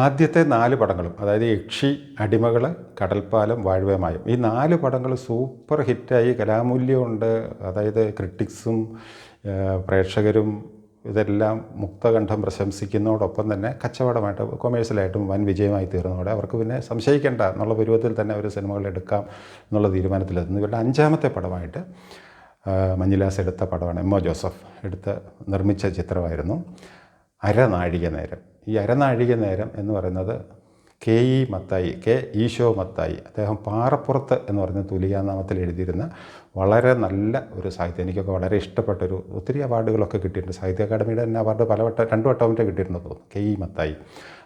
ആദ്യത്തെ നാല് പടങ്ങളും അതായത് യക്ഷി അടിമകൾ കടൽപ്പാലം വാഴ്വമായും ഈ നാല് പടങ്ങൾ സൂപ്പർ ഹിറ്റായി കലാമൂല്യമുണ്ട്. അതായത് ക്രിട്ടിക്സും പ്രേക്ഷകരും ഇതെല്ലാം മുക്തകണ്ഠം പ്രശംസിക്കുന്നതോടൊപ്പം തന്നെ കച്ചവടമായിട്ട് കൊമേഴ്സ്യലായിട്ടും വൻ വിജയമായി തീർന്നതോടെ അവർക്ക് പിന്നെ സംശയിക്കേണ്ട എന്നുള്ള പരുവത്തിൽ തന്നെ ഒരു സിനിമകൾ എടുക്കാം എന്നുള്ള തീരുമാനത്തിലെത്തുന്നു ഇവരുടെ അഞ്ചാമത്തെ പടമായിട്ട് മഞ്ഞിലാസ് എടുത്ത പടമാണ് എം ഒ ജോസഫ് എടുത്ത് നിർമ്മിച്ച ചിത്രമായിരുന്നു. അരനാഴിക നേരം ഈ അരനാഴിക നേരം എന്ന് പറയുന്നത് K E Mathai K Eesho Mathai അദ്ദേഹം പാറപ്പുറത്ത് എന്ന് പറയുന്ന തുലിയാനാമത്തിൽ എഴുതിയിരുന്ന വളരെ നല്ല ഒരു സാഹിത്യം എനിക്കൊക്കെ വളരെ ഇഷ്ടപ്പെട്ടൊരു ഒത്തിരി അവാർഡുകളൊക്കെ കിട്ടിയിട്ടുണ്ട്. സാഹിത്യ അക്കാദമിയുടെ തന്നെ അവാർഡ് പലവട്ടം രണ്ട് വട്ടം കിട്ടിയിട്ടുണ്ടെന്ന് തോന്നുന്നു കെ ഇ മത്തായി.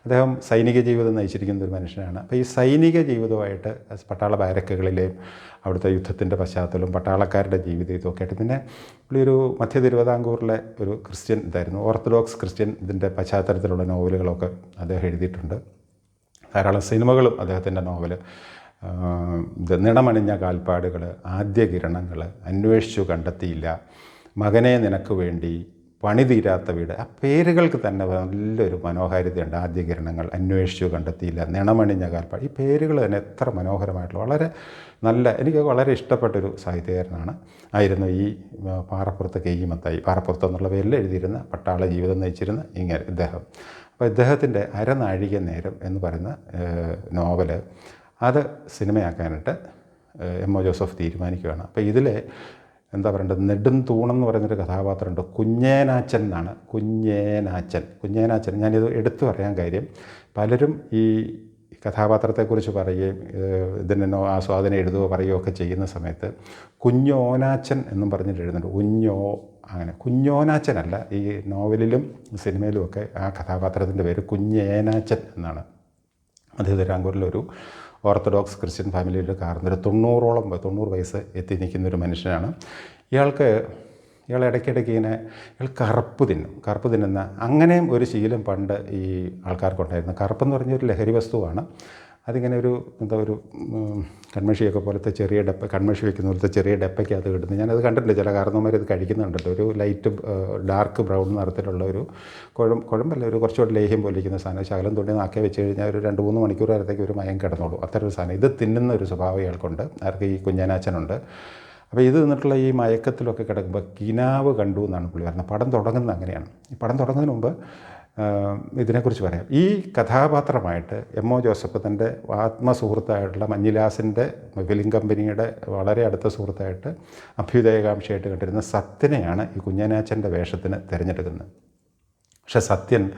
അദ്ദേഹം സൈനിക ജീവിതം നയിച്ചിരിക്കുന്ന ഒരു മനുഷ്യനാണ്. അപ്പോൾ ഈ സൈനിക ജീവിതമായിട്ട് പട്ടാള ബാരക്കുകളിലെയും അവിടുത്തെ യുദ്ധത്തിന്റെ പശ്ചാത്തലവും പട്ടാളക്കാരുടെ ജീവിതം ഇതൊക്കെ ആയിട്ട് പിന്നെ പുള്ളി ഒരു മധ്യ തിരുവിതാംകൂറിലെ ഒരു ക്രിസ്ത്യൻ ഇതായിരുന്നു ഓർത്തഡോക്സ് ക്രിസ്ത്യൻ ഇതിന്റെ പശ്ചാത്തലത്തിലുള്ള നോവലുകളൊക്കെ അദ്ദേഹം എഴുതിയിട്ടുണ്ട്. ധാരാളം സിനിമകളും അദ്ദേഹത്തിന്റെ നോവൽ നിണമണിഞ്ഞ കാൽപ്പാടുകൾ ആദ്യ കിരണങ്ങൾ അന്വേഷിച്ചു കണ്ടെത്തിയില്ല. മകനെ നിനക്ക് വേണ്ടി പണി തീരാത്ത വീട്. ആ പേരുകൾക്ക് തന്നെ നല്ലൊരു മനോഹാരിതയുണ്ട്. ആദ്യ കിരണങ്ങൾ അന്വേഷിച്ചു കണ്ടെത്തിയില്ല. നിണമണിഞ്ഞ കാൽപ്പാട്. ഈ പേരുകൾ തന്നെ എത്ര മനോഹരമായിട്ടുള്ള വളരെ നല്ല എനിക്ക് വളരെ ഇഷ്ടപ്പെട്ടൊരു സാഹിത്യകാരനാണ്. ആയിരുന്നു ഈ പാറപ്പുറത്ത് കെയ്യിമത്തായി പാറപ്പുറത്ത് എന്നുള്ള പേരിൽ എഴുതിയിരുന്ന പട്ടാള ജീവിതം നയിച്ചിരുന്ന ഇങ്ങനെ ഇദ്ദേഹം. അപ്പോൾ ഇദ്ദേഹത്തിന്റെ അരനാഴിക നേരം എന്ന് പറയുന്ന നോവൽ അത് സിനിമയാക്കാനായിട്ട് എം ഒ ജോസഫ് തീരുമാനിക്കുകയാണ്. അപ്പോൾ ഇതിലെ എന്താ പറയേണ്ടത്? നെടും തൂണെന്ന് പറയുന്നൊരു കഥാപാത്രമുണ്ട്. കുഞ്ഞേനാച്ചൻ എന്നാണ്. കുഞ്ഞേനാച്ചൻ. കുഞ്ഞേനാച്ചൻ. ഞാനിത് എടുത്തു പറയാൻ കാര്യം. പലരും ഈ കഥാപാത്രത്തെക്കുറിച്ച് പറയുകയും ഇതിനെന്നോ ഇതിനെ ആസ്വാദനം എഴുതുകയോ പറയുകയോ ഒക്കെ ചെയ്യുന്ന സമയത്ത് കുഞ്ഞോനാച്ചൻ എന്നും പറഞ്ഞിട്ട് എഴുതുന്നുണ്ട്. കുഞ്ഞോ അങ്ങനെ കുഞ്ഞോനാച്ചനല്ല ഈ നോവലിലും സിനിമയിലും ഒക്കെ ആ കഥാപാത്രത്തിന്റെ പേര് കുഞ്ഞേനാച്ചൻ എന്നാണ്. മധ്യതിരാങ്കൂറിലൊരു ഓർത്തഡോക്സ് ക്രിസ്ത്യൻ ഫാമിലിയിൽ കാർന്നൊരു തൊണ്ണൂറോളം തൊണ്ണൂറ് വയസ്സ് എത്തി നിൽക്കുന്ന ഒരു മനുഷ്യനാണ്. ഇയാൾക്ക് ഇയാൾ ഇടയ്ക്കിടയ്ക്ക് ഇങ്ങനെ ഇയാൾ കറുപ്പ് തിന്നും. കറുപ്പ് തിന്നുന്ന അങ്ങനെയും ഒരു ശീലം പണ്ട് ഈ ആൾക്കാർക്കുണ്ടായിരുന്നു. കറുപ്പെന്ന് പറഞ്ഞ ഒരു ലഹരി വസ്തുവാണ്. അതിങ്ങനെ ഒരു എന്താ ഒരു കൺമഷിയൊക്കെ പോലത്തെ ചെറിയ ഡപ്പ കൺമഷി വെക്കുന്ന പോലത്തെ ചെറിയ ഡപ്പയ്ക്കകത്ത് കിട്ടുന്നു ഞാനത് കണ്ടിട്ടില്ല. ചില കാരണവന്മാർ ഇത് കഴിക്കുന്നുണ്ടല്ലോ. ഒരു ലൈറ്റ് ഡാർക്ക് ബ്രൗൺ നിറത്തിലുള്ള ഒരു കുഴം കുഴമ്പല്ല ഒരു കുറച്ചുകൂടി ലേഹ്യം പോലെ ഇരിക്കുന്ന സാധനം. ശകലം തുണി നാക്കി വെച്ച് കഴിഞ്ഞാൽ ഒരു രണ്ട് മൂന്ന് മണിക്കൂർ നേരത്തേക്ക് ഒരു മയം കിടന്നോളൂ. അത്തരം ഒരു സാധനം. ഇത് തിന്നുന്ന ഒരു സ്വഭാവം ഇയാൾക്കുണ്ട്. ആർക്ക് ഈ കുഞ്ഞനാച്ചനുണ്ട്. അപ്പോൾ ഇത് നിന്നിട്ടുള്ള ഈ മയക്കത്തിലൊക്കെ കിടക്കുമ്പോൾ കിനാവ് കണ്ടു എന്നാണ് പുള്ളി പറയുന്നത് പടം തുടങ്ങുന്നത് അങ്ങനെയാണ്. ഈ പടം തുടങ്ങുന്നതിന് മുമ്പ് ഇതിനെക്കുറിച്ച് പറയാം. ഈ കഥാപാത്രമായിട്ട് എം ഒ ജോസഫ് തന്റെ ആത്മസുഹൃത്തായിട്ടുള്ള മഞ്ഞിലാസിന്റെ ഫിലിം കമ്പനിയുടെ വളരെ അടുത്ത സുഹൃത്തായിട്ട് അഭ്യുദയകാംക്ഷയായിട്ട് കണ്ടിരുന്ന സത്യനെയാണ് ഈ കുഞ്ഞനാച്ചന്റെ വേഷത്തിന് തിരഞ്ഞെടുക്കുന്നത്. പക്ഷെ സത്യൻ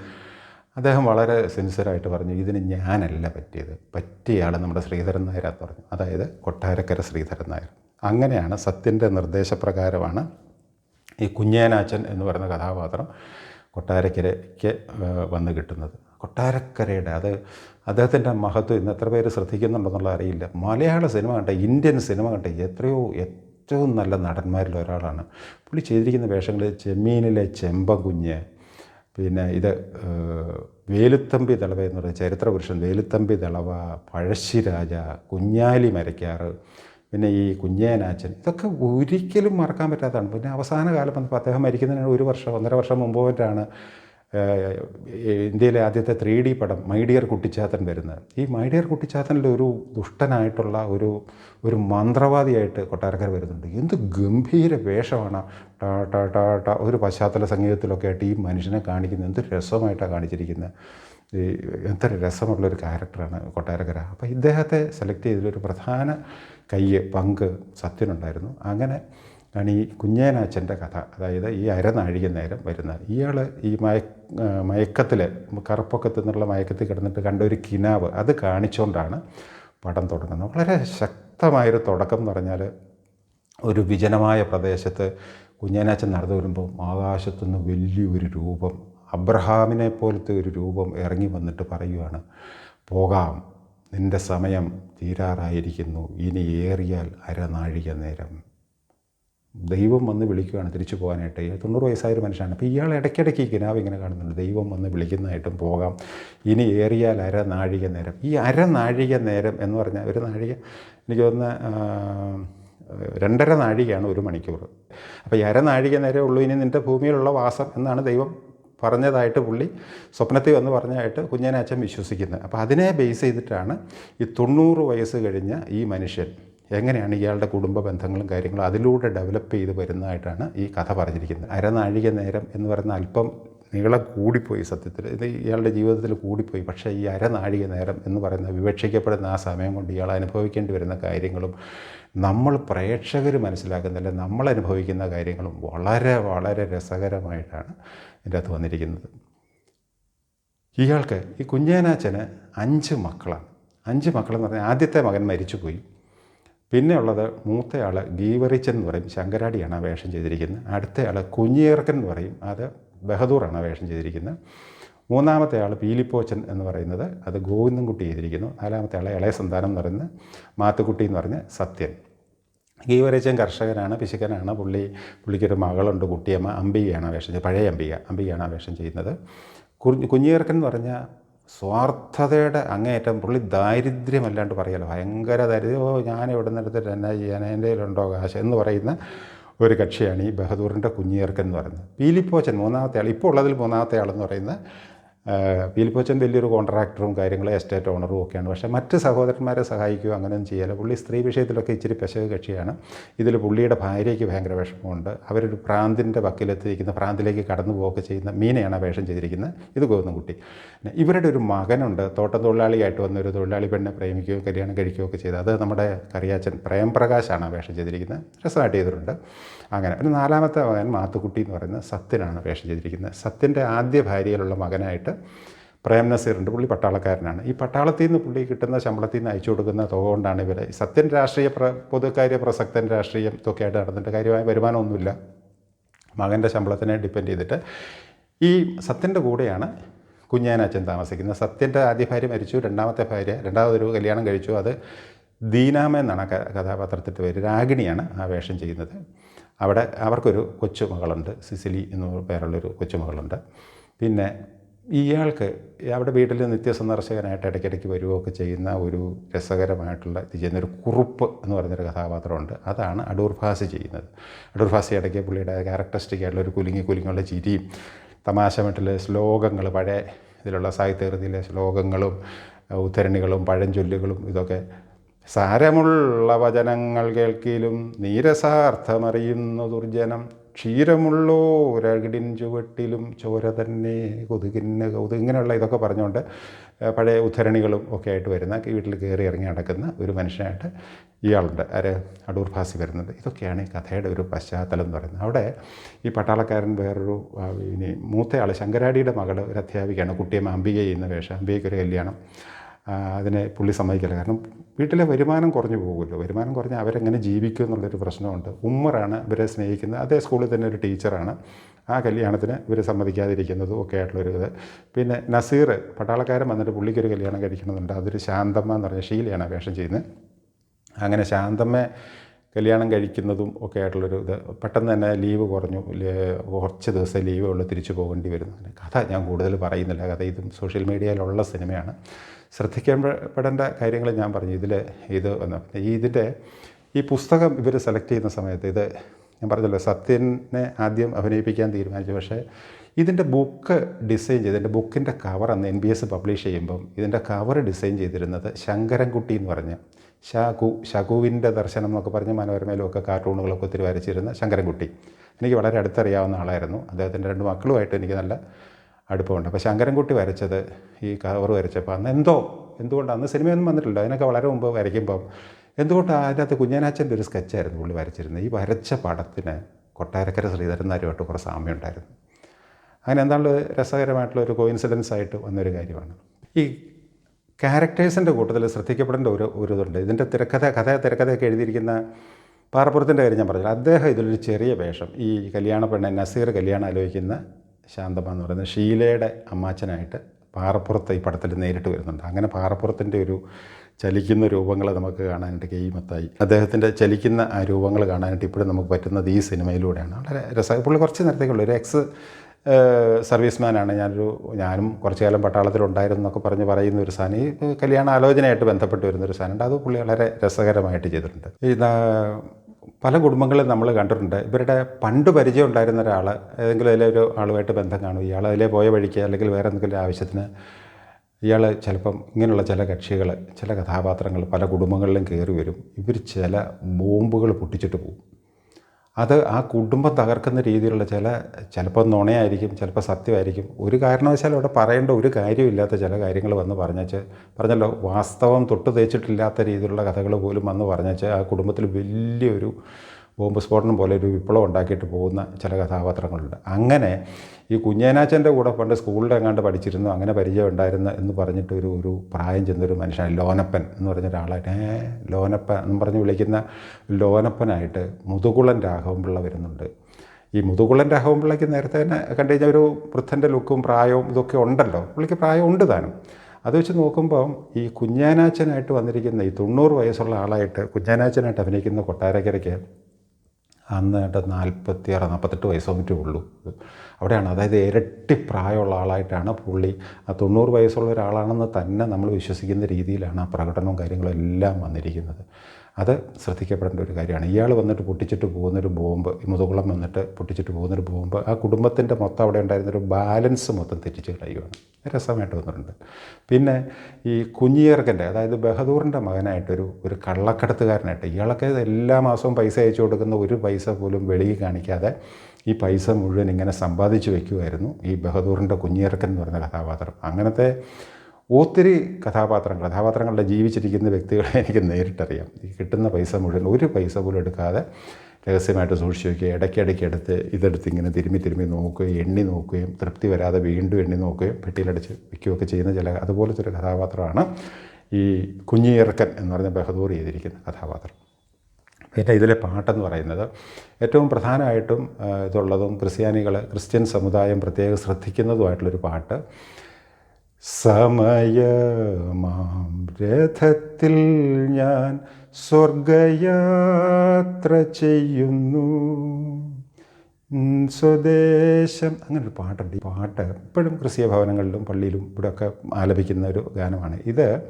അദ്ദേഹം വളരെ സിൻസിയറായിട്ട് പറഞ്ഞു ഇതിന് ഞാനല്ല പറ്റിയത്. പറ്റിയ ആൾ നമ്മുടെ ശ്രീധരൻ നായരാന്ന് പറഞ്ഞു. അതായത് കൊട്ടാരക്കര ശ്രീധരൻ നായർ. അങ്ങനെയാണ് സത്യന്റെ നിർദ്ദേശപ്രകാരമാണ് ഈ കുഞ്ഞേനാച്ചൻ എന്ന് പറയുന്ന കഥാപാത്രം കൊട്ടാരക്കരയ്ക്ക് വന്ന് കിട്ടുന്നത്. കൊട്ടാരക്കരയുടെ അത് അദ്ദേഹത്തിന്റെ മഹത്വം ഇന്ന് എത്ര പേര് ശ്രദ്ധിക്കുന്നുണ്ടെന്നുള്ള അറിയില്ല. മലയാള സിനിമ കണ്ട ഇന്ത്യൻ സിനിമ കണ്ട എത്രയോ ഏറ്റവും നല്ല നടന്മാരിൽ ഒരാളാണ്. പുള്ളി ചെയ്തിരിക്കുന്ന വേഷങ്ങൾ ചെമ്മീനിലെ ചെമ്പകുഞ്ഞ് പിന്നെ ഇത് വേലുത്തമ്പി ദളവ എന്ന് പറയുന്ന ചരിത്രപുരുഷൻ വേലുത്തമ്പി ദളവ പഴശ്ശിരാജ കുഞ്ഞാലി മരക്കാറ് പിന്നെ ഈ കുഞ്ഞേനാച്ചൻ ഇതൊക്കെ ഒരിക്കലും മറക്കാൻ പറ്റാത്തതാണ്. പിന്നെ അവസാന കാലം വന്നപ്പോൾ അദ്ദേഹം മരിക്കുന്നതിന് ഒരു വർഷം ഒന്നര വർഷം മുമ്പ് മറ്റാണ് ഇന്ത്യയിലെ ആദ്യത്തെ ത്രീ ഡി പടം മൈഡിയർ കുട്ടിച്ചാത്തൻ വരുന്നത്. ഈ മൈഡിയർ കുട്ടിച്ചാത്തനിൽ ഒരു ദുഷ്ടനായിട്ടുള്ള ഒരു ഒരു മന്ത്രവാദിയായിട്ട് കൊട്ടാരക്കര വരുന്നുണ്ട്. എന്ത് ഗംഭീര വേഷമാണ് ടാ ടാ ടാ ടാ ഒരു പശ്ചാത്തല സംഗീതത്തിലൊക്കെ ആയിട്ട് ഈ മനുഷ്യനെ കാണിക്കുന്നത്. എന്ത് രസമായിട്ടാണ് കാണിച്ചിരിക്കുന്നത്. ഈ എത്ര രസമുള്ളൊരു ക്യാരക്ടറാണ് കൊട്ടാരക്കര. അപ്പോൾ ഇദ്ദേഹത്തെ സെലക്ട് ചെയ്തതിലൊരു പ്രധാന കയ്യ് പങ്ക് സത്യനുണ്ടായിരുന്നു. അങ്ങനെ ആണ് ഈ കുഞ്ഞേനാച്ചന്റെ കഥ. അതായത് ഈ അരനാഴിക നേരം വരുന്ന ഇയാൾ ഈ മയ മയക്കത്തിൽ കറുപ്പൊക്കെ തിന്നുള്ള മയക്കത്തിൽ കിടന്നിട്ട് കണ്ട ഒരു കിനാവ് അത് കാണിച്ചുകൊണ്ടാണ് പടം തുടങ്ങുന്നത്. വളരെ ശക്തമായൊരു തുടക്കം എന്ന് പറഞ്ഞാൽ ഒരു വിജനമായ പ്രദേശത്ത് കുഞ്ഞേനാച്ചൻ നടന്നു വരുമ്പോൾ ആകാശത്തുനിന്ന് വലിയൊരു രൂപം അബ്രഹാമിനെ പോലത്തെ ഒരു രൂപം ഇറങ്ങി വന്നിട്ട് പറയുകയാണ് പോകാം നിന്റെ സമയം തീരാറായിരിക്കുന്നു. ഇനി ഏറിയാൽ അരനാഴിക നേരം. ദൈവം വന്ന് വിളിക്കുകയാണ് തിരിച്ചു പോകാനായിട്ട്. തൊണ്ണൂറ് വയസ്സായ ഒരു മനുഷ്യനാണ്. അപ്പോൾ ഇയാൾ ഇടയ്ക്കിടയ്ക്ക് ഈ കിനാവ് ഇങ്ങനെ കാണുന്നുണ്ട്. ദൈവം വന്ന് വിളിക്കുന്നതായിട്ടും പോകാം. ഇനി ഏറിയാൽ അരനാഴിക നേരം. ഈ അരനാഴിക നേരം എന്ന് പറഞ്ഞാൽ ഒരു നാഴിക എനിക്ക് തോന്നുന്ന രണ്ടര നാഴികയാണ് ഒരു മണിക്കൂർ. അപ്പോൾ ഈ അരനാഴിക നേരെ ഉള്ളൂ. ഇനി നിന്റെ ഭൂമിയിലുള്ള വാസം എന്നാണ് ദൈവം പറഞ്ഞതായിട്ട് പുള്ളി സ്വപ്നത്തിൽ വന്ന് പറഞ്ഞതായിട്ട് കുഞ്ഞനാച്ചൻ വിശ്വസിക്കുന്നത്. അപ്പോൾ അതിനെ ബേസ് ചെയ്തിട്ടാണ് ഈ തൊണ്ണൂറ് വയസ്സ് കഴിഞ്ഞ ഈ മനുഷ്യൻ എങ്ങനെയാണ് ഇയാളുടെ കുടുംബ ബന്ധങ്ങളും കാര്യങ്ങളും അതിലൂടെ ഡെവലപ്പ് ചെയ്ത് വരുന്നതായിട്ടാണ് ഈ കഥ പറഞ്ഞിരിക്കുന്നത്. അരനാഴിക നേരം എന്ന് പറയുന്ന അല്പം നീളം കൂടിപ്പോയി സത്യത്തിൽ. ഇത് ഇയാളുടെ ജീവിതത്തിൽ കൂടിപ്പോയി. പക്ഷേ ഈ അരനാഴിക നേരം എന്ന് പറയുന്ന വിവക്ഷിക്കപ്പെടുന്ന ആ സമയം കൊണ്ട് ഇയാൾ അനുഭവിക്കേണ്ടി വരുന്ന കാര്യങ്ങളും നമ്മൾ പ്രേക്ഷകർ മനസ്സിലാക്കുന്നില്ല നമ്മൾ അനുഭവിക്കുന്ന കാര്യങ്ങളും വളരെ വളരെ രസകരമായിട്ടാണ് ഇതിന്റെ അകത്ത് വന്നിരിക്കുന്നത്. ഇയാൾക്ക് ഈ കുഞ്ഞേനാച്ചന് അഞ്ച് മക്കളാണ്. അഞ്ച് മക്കളെന്ന് പറഞ്ഞാൽ ആദ്യത്തെ മകൻ മരിച്ചുപോയി. പിന്നെ ഉള്ളത് മൂത്തയാൾ ഗീവറിച്ചൻ എന്ന് പറയും ശങ്കരാടിയാണ് വേഷം ചെയ്തിരിക്കുന്നത്. അടുത്തയാൾ കുഞ്ഞിയേർക്കൻ എന്ന് പറയും അത് ബഹദൂറാണ് വേഷം ചെയ്തിരിക്കുന്നത്. മൂന്നാമത്തെ ആൾ പീലിപ്പോച്ചൻ എന്ന് പറയുന്നത് അത് ഗോവിന്ദൻകുട്ടി എഴുതിയിരിക്കുന്നു. നാലാമത്തെ ആൾ ഇളയ സന്താനം എന്ന് പറയുന്നത് മാത്തുക്കുട്ടി എന്ന് പറഞ്ഞ സത്യൻ. ഗീവരച്ചൻ കർഷകനാണ് പിശുക്കനാണ്. പുള്ളി പുള്ളിക്കൊരു മകളുണ്ട് കുട്ടിയമ്മ. അംബികയാണ് വേഷം പഴയ അംബിക. അംബികയാണ് വേഷം ചെയ്യുന്നത്. കുഞ്ഞ് കുഞ്ഞിയേർക്കൻ എന്ന് പറഞ്ഞാൽ സ്വാർത്ഥതയുടെ അങ്ങേയറ്റം പുള്ളി ദാരിദ്ര്യമല്ലാണ്ട് പറയല്ലോ. ഭയങ്കര ദാരിദ്ര്യം. ഓ ഞാൻ എവിടെ നിന്നെടുത്തിട്ട് എന്നാ ചെയ്യാൻ? എന്റെ കയ്യിലുണ്ടോ കാശ്? എന്ന് പറയുന്ന ഒരു കക്ഷിയാണ് ഈ ബഹദൂറിന്റെ കുഞ്ഞിയേർക്കൻ എന്ന് പറയുന്നത്. പീലിപ്പോച്ചൻ മൂന്നാമത്തെ ആൾ ഇപ്പോൾ ഉള്ളതിൽ മൂന്നാമത്തെ ആളെന്ന് പറയുന്ന പീലിപ്പോച്ചൻ വലിയൊരു കോൺട്രാക്ടറും കാര്യങ്ങളും എസ്റ്റേറ്റ് ഓണറും ഒക്കെയാണ്. പക്ഷേ മറ്റ് സഹോദരന്മാരെ സഹായിക്കുകയോ അങ്ങനെയൊന്നും ചെയ്യാല്ല. പുള്ളി സ്ത്രീ വിഷയത്തിലൊക്കെ ഇച്ചിരി പെശക കക്ഷിയാണ്. ഇതിൽ പുള്ളിയുടെ ഭാര്യയ്ക്ക് ഭയങ്കര വിഷമമുണ്ട്. അവരൊരു പ്രാന്തിന്റെ വക്കിലെത്തിയിരിക്കുന്ന പ്രാന്തിലേക്ക് കടന്നു പോവുകയൊക്കെ ചെയ്യുന്ന മീനയാണ് വേഷം ചെയ്തിരിക്കുന്നത്. ഇത് ഗോവിന്ദൻകുട്ടി ഇവരുടെ ഒരു മകനുണ്ട്. തോട്ടം തൊഴിലാളിയായിട്ട് വന്നൊരു തൊഴിലാളി പെണ്ണെ പ്രേമിക്കുകയോ കല്യാണം കഴിക്കുകയോ ഒക്കെ ചെയ്ത്. അത് നമ്മുടെ കറിയാച്ചൻ പ്രേംപ്രകാശാണ് വേഷം ചെയ്തിരിക്കുന്നത്. രസമായിട്ട് ചെയ്തിട്ടുണ്ട്. അങ്ങനെ. പിന്നെ നാലാമത്തെ മകൻ മാത്തുക്കുട്ടി എന്ന് പറയുന്നത് സത്യനാണ് വേഷം ചെയ്തിരിക്കുന്നത്. സത്യന്റെ ആദ്യ ഭാര്യയിലുള്ള മകനായിട്ട് പ്രേം പുള്ളി പട്ടാളക്കാരനാണ്. ഈ പട്ടാളത്തിൽ നിന്ന് പുള്ളി കിട്ടുന്ന ശമ്പളത്തിൽ നിന്ന് അയച്ചു കൊടുക്കുന്ന തുക കൊണ്ടാണ് ഇവർ സത്യൻ രാഷ്ട്രീയ പ്ര പൊതുക്കാര്യ പ്രസക്തൻ രാഷ്ട്രീയം ഇതൊക്കെയായിട്ട് നടന്നിട്ട് കാര്യമായ വരുമാനമൊന്നുമില്ല. മകന്റെ ശമ്പളത്തിനെ ഡിപ്പെൻഡ് ചെയ്തിട്ട്. ഈ സത്യന്റെ കൂടെയാണ് കുഞ്ഞാനച്ഛൻ താമസിക്കുന്നത്. സത്യന്റെ ആദ്യ ഭാര്യ മരിച്ചു രണ്ടാമത്തെ ഭാര്യ രണ്ടാമതൊരു കല്യാണം കഴിച്ചു. അത് ദീനാമ എന്നാണ് കഥാപാത്രത്തിന്റെ പേര്. രാഗിണിയാണ് ആ വേഷം ചെയ്യുന്നത്. അവിടെ അവർക്കൊരു കൊച്ചുമകളുണ്ട്. സിസിലി എന്ന് പേരുള്ളൊരു കൊച്ചുമകളുണ്ട്. പിന്നെ ഇയാൾക്ക് അവിടെ വീട്ടിൽ നിത്യസന്ദർശകനായിട്ട് ഇടയ്ക്കിടയ്ക്ക് വരികയൊക്കെ ചെയ്യുന്ന ഒരു രസകരമായിട്ടുള്ള ഇത് ചെയ്യുന്ന ഒരു കുറുപ്പ് എന്ന് പറയുന്നൊരു കഥാപാത്രമുണ്ട്. അതാണ് അടൂർ ഭാസി ചെയ്യുന്നത്. അടൂർ ഭാസി ഇടയ്ക്ക് പുള്ളിയുടെ ക്യാരക്ടറിസ്റ്റിക് ആയിട്ടുള്ള ഒരു കുലുങ്ങി കുലുങ്ങിയുള്ള ചിരിയും തമാശമട്ടിലെ ശ്ലോകങ്ങൾ പഴയ ഇതിലുള്ള സാഹിത്യകൃതിയിലെ ശ്ലോകങ്ങളും ഉദ്ധരണികളും പഴഞ്ചൊല്ലുകളും ഇതൊക്കെ സാരമുള്ള വചനങ്ങൾ കേൾക്കിലും നീരസാർത്ഥമറിയുന്നു ദുർജനം. ക്ഷീരമുള്ളോരകിടിൻ ചുവട്ടിലും ചോര തന്നെ കൊതുകിന് കൊതു ഇങ്ങനെയുള്ള ഇതൊക്കെ പറഞ്ഞുകൊണ്ട് പഴയ ഉദ്ധരണികളും ഒക്കെ ആയിട്ട് വരുന്ന വീട്ടിൽ കയറി ഇറങ്ങി നടക്കുന്ന ഒരു മനുഷ്യനായിട്ട് ഇയാളുണ്ട്. ആര്? അടൂർ ഭാസി വരുന്നത്. ഇതൊക്കെയാണ് ഈ കഥയുടെ ഒരു പശ്ചാത്തലം എന്ന് പറയുന്നത്. അവിടെ ഈ പട്ടാളക്കാരൻ വേറൊരു ഇനി മൂത്തയാൾ ശങ്കരാടിയുടെ മകൾ ഒരു അധ്യാപികയാണ്. കുട്ടിയെ അംബിക ചെയ്യുന്ന വേഷം. അംബികയ്ക്കൊരു കല്യാണം. അതിനെ പുള്ളി സമ്മതിക്കില്ല. കാരണം വീട്ടിലെ വരുമാനം കുറഞ്ഞു പോകുമല്ലോ. വരുമാനം കുറഞ്ഞ് അവരെങ്ങനെ ജീവിക്കും എന്നുള്ളൊരു പ്രശ്നമുണ്ട്. ഉമ്മറാണ് ഇവരെ സ്നേഹിക്കുന്നത്. അതേ സ്കൂളിൽ തന്നെ ഒരു ടീച്ചറാണ്. ആ കല്യാണത്തിന് ഇവർ സമ്മതിക്കാതിരിക്കുന്നതും ഒക്കെ ആയിട്ടുള്ളൊരു ഇത്. പിന്നെ നസീർ പട്ടാളക്കാരൻ വന്നിട്ട് പുള്ളിക്കൊരു കല്യാണം കഴിക്കണമെന്നുണ്ട്. അതൊരു ശാന്തമ്മ എന്ന് പറഞ്ഞ ഷീലയാണ് ആ വേഷം ചെയ്യുന്നത്. അങ്ങനെ ശാന്തമ്മ കല്യാണം കഴിക്കുന്നതും ഒക്കെ ആയിട്ടുള്ളൊരു ഇത്. പെട്ടെന്ന് തന്നെ ലീവ് കുറഞ്ഞു. കുറച്ച് ദിവസം ലീവ് ഉള്ളു തിരിച്ചു പോകേണ്ടി വരുന്നു. കഥ ഞാൻ കൂടുതൽ പറയുന്നില്ല. കഥ ഇതും സോഷ്യൽ മീഡിയയിലുള്ള സിനിമയാണ്. ശ്രദ്ധിക്കപ്പെടേണ്ട കാര്യങ്ങൾ ഞാൻ പറഞ്ഞു. ഇതിൽ ഇത് വന്ന. ഈ ഇതിന്റെ ഈ പുസ്തകം ഇവർ സെലക്ട് ചെയ്യുന്ന സമയത്ത് ഇത് ഞാൻ പറഞ്ഞല്ലോ സത്യനെ ആദ്യം അഭിനയിപ്പിക്കാൻ തീരുമാനിച്ചു. പക്ഷേ ഇതിന്റെ ബുക്ക് ഡിസൈൻ ചെയ്ത് ഇതിന്റെ ബുക്കിന്റെ കവർ അന്ന് എൻ ബി എസ് പബ്ലിഷ് ചെയ്യുമ്പം ഇതിന്റെ കവർ ഡിസൈൻ ചെയ്തിരുന്നത് ശങ്കരൻകുട്ടി എന്ന് പറഞ്ഞ ശാഖു ശകുവിന്റെ ദർശനം എന്നൊക്കെ പറഞ്ഞ് മനോരമയിലുമൊക്കെ കാർട്ടൂണുകളൊക്കെ ഒത്തിരി വരച്ചിരുന്ന ശങ്കരൻകുട്ടി. എനിക്ക് വളരെ അടുത്തറിയാവുന്ന ആളായിരുന്നു. അദ്ദേഹത്തിന്റെ രണ്ട് മക്കളുമായിട്ട് എനിക്ക് നല്ല അടുപ്പമുണ്ട്. അപ്പോൾ ശങ്കരൻകുട്ടി വരച്ചത് ഈ കവർ വരച്ചപ്പോൾ അന്ന് എന്തോ എന്തുകൊണ്ട്? അന്ന് സിനിമയൊന്നും വന്നിട്ടില്ല അതിനൊക്കെ വളരെ മുമ്പ് വരയ്ക്കുമ്പം എന്തുകൊണ്ട് അതിനകത്ത് കുഞ്ഞനാച്ചന്റെ ഒരു സ്കെച്ചായിരുന്നു പുള്ളി വരച്ചിരുന്നത്? ഈ വരച്ച പടത്തിന് കൊട്ടാരക്കര ശ്രീധരൻ നാരുമായിട്ട് കുറേ സാമ്യമുണ്ടായിരുന്നു അങ്ങനെ എന്താണ് രസകരമായിട്ടുള്ള ഒരു കോയിൻസിഡൻസ് ആയിട്ട് വന്നൊരു കാര്യമാണ്. ഈ ക്യാരക്ടേഴ്സിന്റെ കൂട്ടത്തിൽ ശ്രദ്ധിക്കപ്പെടേണ്ട ഒരു ഒരു ഇതുണ്ട്. ഇതിന്റെ തിരക്കഥ കഥ തിരക്കഥയൊക്കെ എഴുതിയിരിക്കുന്ന പാറപ്പുറത്തിന്റെ കാര്യം ഞാൻ പറഞ്ഞില്ല. അദ്ദേഹം ഇതിലൊരു ചെറിയ വേഷം ഈ കല്യാണ പെണ്ണെ നസീർ കല്യാണം ആലോചിക്കുന്ന ശാന്തമ്മ എന്ന് പറയുന്നത് ഷീലയുടെ അമ്മാച്ചനായിട്ട് പാറപ്പുറത്ത് ഈ പടത്തിൽ നേരിട്ട് വരുന്നുണ്ട്. അങ്ങനെ പാറപ്പുറത്തിന്റെ ഒരു ചലിക്കുന്ന രൂപങ്ങൾ നമുക്ക് കാണാനായിട്ട് കെയ്മത്തായി അദ്ദേഹത്തിന്റെ ചലിക്കുന്ന ആ രൂപങ്ങൾ കാണാനായിട്ട് ഇപ്പോഴും നമുക്ക് പറ്റുന്നത് ഈ സിനിമയിലൂടെയാണ്. വളരെ രസ പുള്ളി കുറച്ച് നേരത്തേക്കുള്ളൂ ഒരു എക്സ് സർവീസ്മാനാണ്. ഞാനൊരു ഞാനും കുറച്ചു കാലം പട്ടാളത്തിലുണ്ടായിരുന്നു എന്നൊക്കെ പറഞ്ഞ് പറയുന്ന ഒരു സാധനം. ഈ കല്യാണ ആലോചനയായിട്ട് ബന്ധപ്പെട്ട് വരുന്ന ഒരു സാധനമുണ്ട് അത് പുള്ളി വളരെ രസകരമായിട്ട് ചെയ്തിട്ടുണ്ട്. ഈ പല കുടുംബങ്ങളും നമ്മൾ കണ്ടിട്ടുണ്ട്. ഇവരുടെ പണ്ട് പരിചയം ഉണ്ടായിരുന്ന ഒരാൾ ഏതെങ്കിലും ഒരു ആളുമായിട്ട് ബന്ധം കാണും. ഇയാൾ അതിലെ പോയ വഴിക്ക് അല്ലെങ്കിൽ വേറെ എന്തെങ്കിലും ആവശ്യത്തിന് ഇയാൾ ചിലപ്പം ഇങ്ങനെയുള്ള ചില കക്ഷികൾ ചില കഥാപാത്രങ്ങൾ പല കുടുംബങ്ങളിലും കയറി വരും. ഇവർ ചില ബോംബുകൾ പൊട്ടിച്ചിട്ട് പോകും. അത് ആ കുടുംബം തകർക്കുന്ന രീതിയിലുള്ള ചില ചിലപ്പോൾ നുണയായിരിക്കും ചിലപ്പോൾ സത്യമായിരിക്കും. ഒരു കാരണവശാലും അവിടെ പറയേണ്ട ഒരു കാര്യമില്ലാത്ത ചില കാര്യങ്ങൾ വന്ന് പറഞ്ഞേച്ച് പറഞ്ഞല്ലോ വാസ്തവം തൊട്ട് തേച്ചിട്ടില്ലാത്ത രീതിയിലുള്ള കഥകൾ പോലും വന്ന് പറഞ്ഞേച്ച് ആ കുടുംബത്തിൽ വലിയൊരു ബോംബ് സ്ഫോടനം പോലെ ഒരു വിപ്ലവം ഉണ്ടാക്കിയിട്ട് പോകുന്ന ചില കഥാപാത്രങ്ങളുണ്ട്. അങ്ങനെ ഈ കുഞ്ഞേനാച്ചന്റെ കൂടെ പണ്ട് സ്കൂളിൽ എങ്ങാണ്ട് പഠിച്ചിരുന്നു അങ്ങനെ പരിചയം ഉണ്ടായിരുന്നു എന്ന് പറഞ്ഞിട്ട് ഒരു ഒരു പ്രായം ചെന്നൊരു മനുഷ്യനാണ് ലോനപ്പൻ എന്ന് പറഞ്ഞ ഒരാളായിട്ട് ഏ ലോനപ്പൻ എന്ന് പറഞ്ഞ് വിളിക്കുന്ന ലോനപ്പനായിട്ട് മുതുകുളൻ രാഘവൻപിള്ള വരുന്നുണ്ട്. ഈ മുതുകുളൻ രാഘവൻപിള്ളയ്ക്ക് നേരത്തെ തന്നെ കണ്ടു കഴിഞ്ഞാൽ ഒരു വൃദ്ധന്റെ ലുക്കും പ്രായവും ഇതൊക്കെ ഉണ്ടല്ലോ. പുള്ളിക്ക് പ്രായം ഉണ്ട് താനും. അത് വെച്ച് നോക്കുമ്പോൾ ഈ കുഞ്ഞാനാച്ചനായിട്ട് വന്നിരിക്കുന്ന ഈ തൊണ്ണൂറ് വയസ്സുള്ള ആളായിട്ട് കുഞ്ഞാനാച്ചനായിട്ട് അഭിനയിക്കുന്ന കൊട്ടാരക്കരയ്ക്ക് അന്ന് ഏട്ടാ നാൽപ്പത്തിയാറ് നാൽപ്പത്തെട്ട് വയസ്സോ മറ്റേ ഉള്ളൂ. അവിടെയാണ് അതായത് ഇരട്ടി പ്രായമുള്ള ആളായിട്ടാണ് പുള്ളി. ആ തൊണ്ണൂറ് വയസ്സുള്ള ഒരാളാണെന്ന് തന്നെ നമ്മൾ വിശ്വസിക്കുന്ന രീതിയിലാണ് ആ പ്രകടനവും കാര്യങ്ങളും എല്ലാം വന്നിരിക്കുന്നത്. അത് ശ്രദ്ധിക്കപ്പെടേണ്ട ഒരു കാര്യമാണ്. ഇയാൾ വന്നിട്ട് പൊട്ടിച്ചിട്ട് പോകുന്നൊരു ബോംബ് മുതുകുളം വന്നിട്ട് പൊട്ടിച്ചിട്ട് പോകുന്നൊരു ബോംബ് ആ കുടുംബത്തിന്റെ മൊത്തം അവിടെ ഉണ്ടായിരുന്നൊരു ബാലൻസ് മൊത്തം തെറ്റിച്ച് കളയുകയാണ് രസമായിട്ട് വന്നിട്ടുണ്ട്. പിന്നെ ഈ കുഞ്ഞിയർക്കന്റെ അതായത് ബഹദൂറിന്റെ മകനായിട്ടൊരു ഒരു കള്ളക്കടത്തുകാരനായിട്ട് ഇയാളൊക്കെ എല്ലാ മാസവും പൈസ അയച്ചു കൊടുക്കുന്ന ഒരു പൈസ പോലും വെളിയിൽ കാണിക്കാതെ ഈ പൈസ മുഴുവൻ ഇങ്ങനെ സമ്പാദിച്ചു വയ്ക്കുമായിരുന്നു ഈ ബഹദൂറിന്റെ കുഞ്ഞിയർക്കൻ എന്ന് പറയുന്ന കഥാപാത്രം. അങ്ങനത്തെ ഒത്തിരി കഥാപാത്രങ്ങൾ കഥാപാത്രങ്ങളുടെ ജീവിച്ചിരിക്കുന്ന വ്യക്തികളെ എനിക്ക് നേരിട്ടറിയാം. ഈ കിട്ടുന്ന പൈസ മുഴുവൻ ഒരു പൈസ പോലും എടുക്കാതെ രഹസ്യമായിട്ട് സൂക്ഷിച്ച് വയ്ക്കുക ഇടയ്ക്കിടയ്ക്ക് എടുത്ത് ഇതെടുത്ത് ഇങ്ങനെ തിരുമ്മി തിരുമ്മി നോക്കുകയും എണ്ണി നോക്കുകയും തൃപ്തി വരാതെ വീണ്ടും എണ്ണി നോക്കുകയും പെട്ടിയിലടിച്ച് വയ്ക്കുകയൊക്കെ ചെയ്യുന്ന ചില അതുപോലത്തെ ഒരു കഥാപാത്രമാണ് ഈ കുഞ്ഞിയിറക്കൻ എന്ന് പറഞ്ഞ ബഹദൂർ ചെയ്തിരിക്കുന്ന കഥാപാത്രം. പിന്നെ ഇതിലെ പാട്ടെന്ന് പറയുന്നത് ഏറ്റവും പ്രധാനമായിട്ടും ഇതുള്ളതും ക്രിസ്ത്യാനികൾ ക്രിസ്ത്യൻ സമുദായം പ്രത്യേകം ശ്രദ്ധിക്കുന്നതുമായിട്ടുള്ളൊരു പാട്ട് സമയമാം. രഥത്തിൽ ഞാൻ സ്വർഗയാത്ര ചെയ്യുന്നു. സ്വദേശം. അങ്ങനെ ഒരു പാട്ടുണ്ട്. ഈ പാട്ട് ഇപ്പോഴും ക്രിസ്തീയ ഭവനങ്ങളിലും പള്ളിയിലും ഇവിടെയൊക്കെ ആലപിക്കുന്ന ഒരു ഗാനമാണ്. ഇത്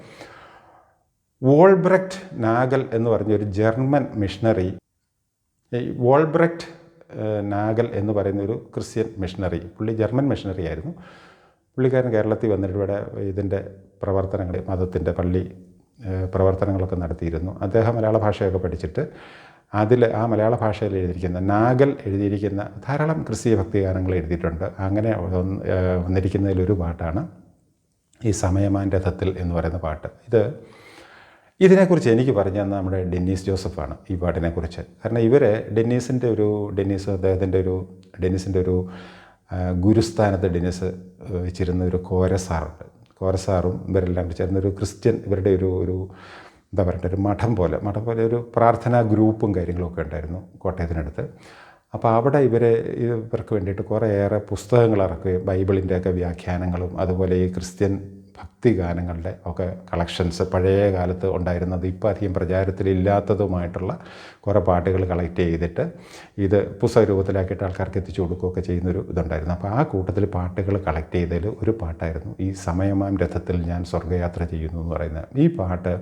വോൾബ്രക്റ്റ് നാഗൽ എന്ന് പറഞ്ഞ ഒരു ജർമ്മൻ മിഷണറി വോൾബ്രക്റ്റ് നാഗൽ എന്ന് പറയുന്ന ഒരു ക്രിസ്ത്യൻ മിഷണറി പുള്ളി ജർമ്മൻ മിഷണറി ആയിരുന്നു. പുള്ളിക്കാരൻ കേരളത്തിൽ വന്നിട്ട് ഇവിടെ ഇതിന്റെ പ്രവർത്തനങ്ങൾ മതത്തിന്റെ പള്ളി പ്രവർത്തനങ്ങളൊക്കെ നടത്തിയിരുന്നു. അദ്ദേഹം മലയാള ഭാഷയൊക്കെ പഠിച്ചിട്ട് അതിൽ ആ മലയാള ഭാഷയിൽ എഴുതിയിരിക്കുന്ന നാഗൽ എഴുതിയിരിക്കുന്ന ധാരാളം ക്രിസ്തീയ ഭക്തിഗാനങ്ങൾ എഴുതിയിട്ടുണ്ട്. അങ്ങനെ വന്നിരിക്കുന്നതിലൊരു പാട്ടാണ് ഈ സമയമാൻ രഥത്തിൽ എന്ന് പറയുന്ന പാട്ട്. ഇത് ഇതിനെക്കുറിച്ച് എനിക്ക് പറഞ്ഞു തന്ന നമ്മുടെ ഡെന്നീസ് ജോസഫാണ് ഈ പാട്ടിനെക്കുറിച്ച്. കാരണം ഇവർ ഡെന്നീസിന്റെ ഒരു ഡെന്നീസ് അദ്ദേഹത്തിന്റെ ഒരു ഡെന്നീസിന്റെ ഒരു ഗുരുസ്ഥാനത്ത് ഡിനസ് വെച്ചിരുന്ന ഒരു കോരസാറുണ്ട് കോരസാറും ഇവരെല്ലാം കൂടി ചേർന്ന ഒരു ക്രിസ്ത്യൻ ഇവരുടെ ഒരു ഒരു എന്താ പറയട്ടെ ഒരു മഠം പോലെ മഠം പോലെ ഒരു പ്രാർത്ഥനാ ഗ്രൂപ്പും കാര്യങ്ങളൊക്കെ ഉണ്ടായിരുന്നു കോട്ടയത്തിനടുത്ത്. അപ്പോൾ അവിടെ ഇവരെ ഇവർക്ക് വേണ്ടിയിട്ട് കുറേയേറെ പുസ്തകങ്ങൾ ഇറക്കുകയും ബൈബിളിന്റെയൊക്കെ വ്യാഖ്യാനങ്ങളും അതുപോലെ ഈ ക്രിസ്ത്യൻ ഭക്തി ഗാനങ്ങളുടെ ഒക്കെ കളക്ഷൻസ് പഴയ കാലത്ത് ഉണ്ടായിരുന്നത് ഇപ്പോൾ അധികം പ്രചാരത്തിലില്ലാത്തതുമായിട്ടുള്ള കുറേ പാട്ടുകൾ കളക്ട് ചെയ്തിട്ട് ഇത് പുസ്തക രൂപത്തിലാക്കിയിട്ട് ആൾക്കാർക്ക് എത്തിച്ചു കൊടുക്കുകയൊക്കെ ചെയ്യുന്നൊരു ഇതുണ്ടായിരുന്നു. അപ്പോൾ ആ കൂട്ടത്തിൽ പാട്ടുകൾ കളക്ട് ചെയ്തതിൽ ഒരു പാട്ടായിരുന്നു ഈ സമയമാം രഥത്തിൽ ഞാൻ സ്വർഗയാത്ര ചെയ്യുന്നു എന്ന് പറയുന്നത്. ഈ പാട്ട്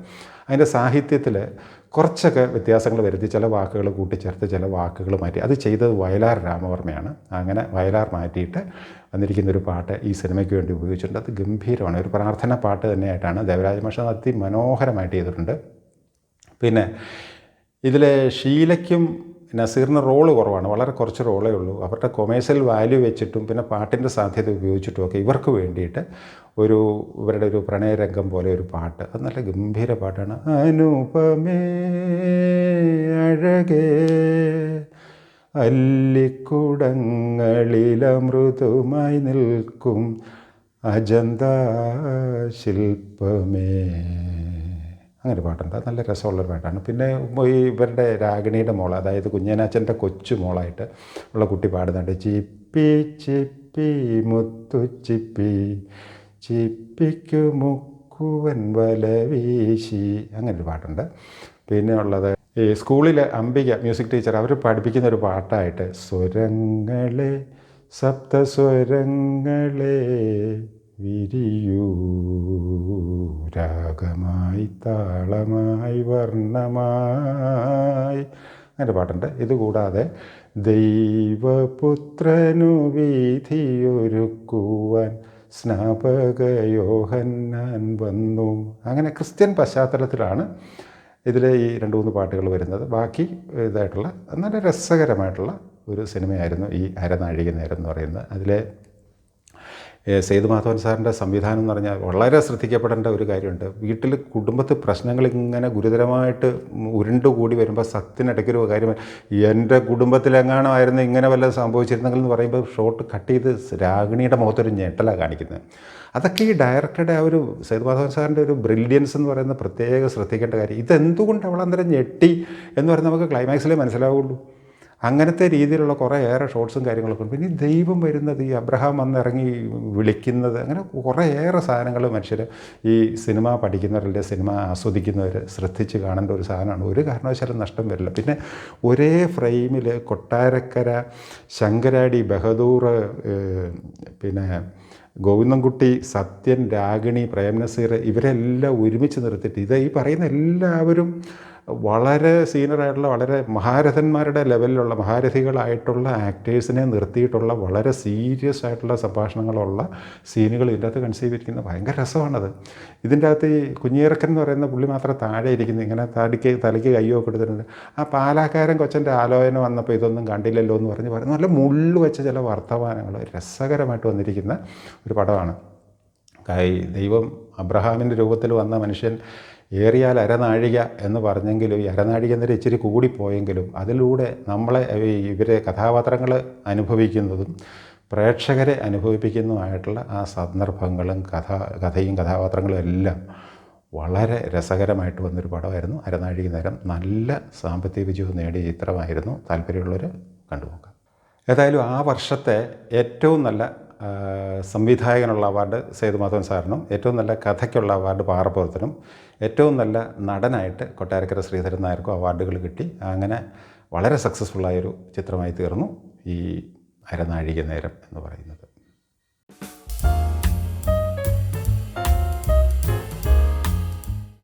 അതിന്റെ സാഹിത്യത്തിൽ കുറച്ചൊക്കെ വ്യത്യാസങ്ങൾ വരുത്തി ചില വാക്കുകൾ കൂട്ടിച്ചേർത്ത് ചില വാക്കുകൾ മാറ്റി. അത് ചെയ്തത് വയലാർ രാമവർമ്മയാണ്. അങ്ങനെ വയലാർ മാറ്റിയിട്ട് വന്നിരിക്കുന്ന ഒരു പാട്ട് ഈ സിനിമയ്ക്ക് വേണ്ടി ഉപയോഗിച്ചിട്ടുണ്ട്. അത് ഗംഭീരമാണ്. ഒരു പ്രാർത്ഥന പാട്ട് തന്നെയായിട്ടാണ് ദേവരാജ മാഷ അതിമനോഹരമായിട്ട് ചെയ്തിട്ടുണ്ട്. പിന്നെ ഇതിലെ ഷീലയ്ക്കും നസീറിന് റോൾ കുറവാണ്. വളരെ കുറച്ച് റോളേ ഉള്ളൂ. അവരുടെ കൊമേഴ്സ്യൽ വാല്യൂ വെച്ചിട്ടും പിന്നെ പാട്ടിന്റെ സാധ്യത ഉപയോഗിച്ചിട്ടും ഒക്കെ ഇവർക്ക് വേണ്ടിയിട്ട് ഒരു ഇവരുടെ ഒരു പ്രണയരംഗം പോലെ ഒരു പാട്ട്. അത് നല്ല ഗംഭീര പാട്ടാണ്. അനുപമേ അഴകേ അല്ലിക്കുടങ്ങളിലമൃതുമായി നിൽക്കും അജന്ത ശില്പമേ. അങ്ങനെ പാട്ടുണ്ട്. നല്ല രസമുള്ളൊരു പാട്ടാണ്. പിന്നെ ഈ ഇവരുടെ രാഗിണിയുടെ മോൾ അതായത് കുഞ്ഞനാച്ചന്റെ കൊച്ചു മോളായിട്ട് ഉള്ള കുട്ടി പാടുന്നുണ്ട്. ചിപ്പി ചിപ്പി മുത്തു ചിപ്പി ചിപ്പിക്കു മുക്കുവൻ വല വീശി. അങ്ങനൊരു പാട്ടുണ്ട്. പിന്നെ ഉള്ളത് ഈ സ്കൂളിലെ അംബിക മ്യൂസിക് ടീച്ചർ അവർ പഠിപ്പിക്കുന്ന ഒരു പാട്ടായിട്ട് സ്വരങ്ങളെ സപ്തസ്വരങ്ങളെ വിരിയൂ രാഗമായി താളമായി വർണമായി അങ്ങനെ പാട്ടുണ്ട്. ഇതുകൂടാതെ ദൈവപുത്രനു വീതിയൊരുക്കുവാൻ സ്നാപകയോഹന്നാൻ വന്നു അങ്ങനെ ക്രിസ്ത്യൻ പശ്ചാത്തലത്തിലാണ് ഇതിലെ ഈ രണ്ട് മൂന്ന് പാട്ടുകൾ വരുന്നത് ബാക്കി ഇതായിട്ടുള്ള നല്ല രസകരമായിട്ടുള്ള ഒരു സിനിമയായിരുന്നു ഈ അരനാഴിക നേരം എന്ന് പറയുന്നത്. അതിലെ സേതു മാധവൻ സാറിന്റെ സംവിധാനം എന്ന് പറഞ്ഞാൽ വളരെ ശ്രദ്ധിക്കപ്പെടേണ്ട ഒരു കാര്യമുണ്ട്. വീട്ടിൽ കുടുംബത്തിൽ പ്രശ്നങ്ങൾ ഇങ്ങനെ ഗുരുതരമായിട്ട് ഉരുണ്ടുകൂടി വരുമ്പോൾ സത്യനിടയ്ക്കൊരു കാര്യം എന്റെ കുടുംബത്തിലെങ്ങാണമായിരുന്നു ഇങ്ങനെ വല്ലതും സംഭവിച്ചിരുന്നെങ്കിൽ എന്ന് പറയുമ്പോൾ ഷോട്ട് കട്ട് ചെയ്ത് രാഗിണിയുടെ മുഖത്തൊരു ഞെട്ടലാണ് കാണിക്കുന്നത്. അതൊക്കെ ഈ ഡയറക്ടറുടെ ആ ഒരു സൈദ് മാധവൻ സാറിന്റെ ഒരു ബ്രില്യൻസ് എന്ന് പറയുന്ന പ്രത്യേക ശ്രദ്ധിക്കേണ്ട കാര്യം. ഇതെന്തുകൊണ്ട് അവൾ അന്നേരം ഞെട്ടി എന്ന് പറയുന്നത് നമുക്ക് ക്ലൈമാക്സിലേ മനസ്സിലാവുള്ളൂ. അങ്ങനത്തെ രീതിയിലുള്ള കുറേ ഏറെ ഷോർട്സും കാര്യങ്ങളൊക്കെ ഉണ്ട്. പിന്നെ ദൈവം വരുന്നത് ഈ അബ്രഹാം വന്നിറങ്ങി വിളിക്കുന്നത് അങ്ങനെ കുറേയേറെ സാധനങ്ങൾ മനുഷ്യർ ഈ സിനിമ പഠിക്കുന്നവരുടെ സിനിമ ആസ്വദിക്കുന്നവർ ശ്രദ്ധിച്ച് കാണേണ്ട ഒരു സാധനമാണ്. ഒരു കാരണവശാലും നഷ്ടം വരില്ല. പിന്നെ ഒരേ ഫ്രെയിമിൽ കൊട്ടാരക്കര ശങ്കരാടി ബഹദൂർ പിന്നെ ഗോവിന്ദൻകുട്ടി സത്യൻ രാഗിണി പ്രേംനസീർ ഇവരെല്ലാം ഒരുമിച്ച് നിർത്തിയിട്ട് ഇത് ഈ പറയുന്ന എല്ലാവരും വളരെ സീനിയറായിട്ടുള്ള വളരെ മഹാരഥന്മാരുടെ ലെവലിലുള്ള മഹാരഥികളായിട്ടുള്ള ആക്ടേഴ്സിനെ നിർത്തിയിട്ടുള്ള വളരെ സീരിയസ് ആയിട്ടുള്ള സംഭാഷണങ്ങളുള്ള സീനുകൾ ഇതിന്റെ അകത്ത് കൺസീവ് ഇരിക്കുന്നത് ഭയങ്കര രസമാണത്. ഇതിന്റെ അകത്ത് ഈ കുഞ്ഞിറക്കൻ എന്ന് പറയുന്ന പുള്ളി മാത്രം താഴെ ഇരിക്കുന്നു ഇങ്ങനെ തടിക്ക് തലയ്ക്ക് കയ്യോ കൊടുത്തിട്ടുണ്ട് ആ പാലാക്കാരൻ കൊച്ചന്റെ ആലോചന വന്നപ്പോൾ ഇതൊന്നും കണ്ടില്ലല്ലോ എന്ന് പറഞ്ഞ് പറയുന്നത് നല്ല മുള്ളു വെച്ച ചില വർത്തമാനങ്ങൾ രസകരമായിട്ട് വന്നിരിക്കുന്ന ഒരു പടമാണ്. ദൈവം അബ്രഹാമിന്റെ രൂപത്തിൽ വന്ന മനുഷ്യൻ ഏറിയാൽ അരനാഴിക എന്ന് പറഞ്ഞെങ്കിലും ഈ അരനാഴിക എന്നൊരു ഇച്ചിരി കൂടിപ്പോയെങ്കിലും അതിലൂടെ നമ്മളെ ഇവരെ കഥാപാത്രങ്ങൾ അനുഭവിക്കുന്നതും പ്രേക്ഷകരെ അനുഭവിപ്പിക്കുന്നതുമായിട്ടുള്ള ആ സന്ദർഭങ്ങളും കഥ കഥയും കഥാപാത്രങ്ങളും എല്ലാം വളരെ രസകരമായിട്ട് വന്നൊരു പടമായിരുന്നു. അരനാഴിക നേരം നല്ല സാമ്പത്തിക വിജയവും നേടിയ ചിത്രമായിരുന്നു. താല്പര്യമുള്ളവർ കണ്ടുപോക്കാം ഏതായാലും ആ വർഷത്തെ ഏറ്റവും നല്ല സംവിധായകനുള്ള അവാർഡ് സേതുമാധവൻ സാറിനും ഏറ്റവും നല്ല കഥയ്ക്കുള്ള അവാർഡ് പാറപ്പുറത്തിനും ഏറ്റവും നല്ല നടനായിട്ട് കൊട്ടാരക്കര ശ്രീധരൻ നായർക്കും അവാർഡുകൾ കിട്ടി. അങ്ങനെ വളരെ സക്സസ്ഫുള്ളായൊരു ചിത്രമായി തീർന്നു ഈ അരനാഴിക നേരം എന്ന് പറയുന്നത്.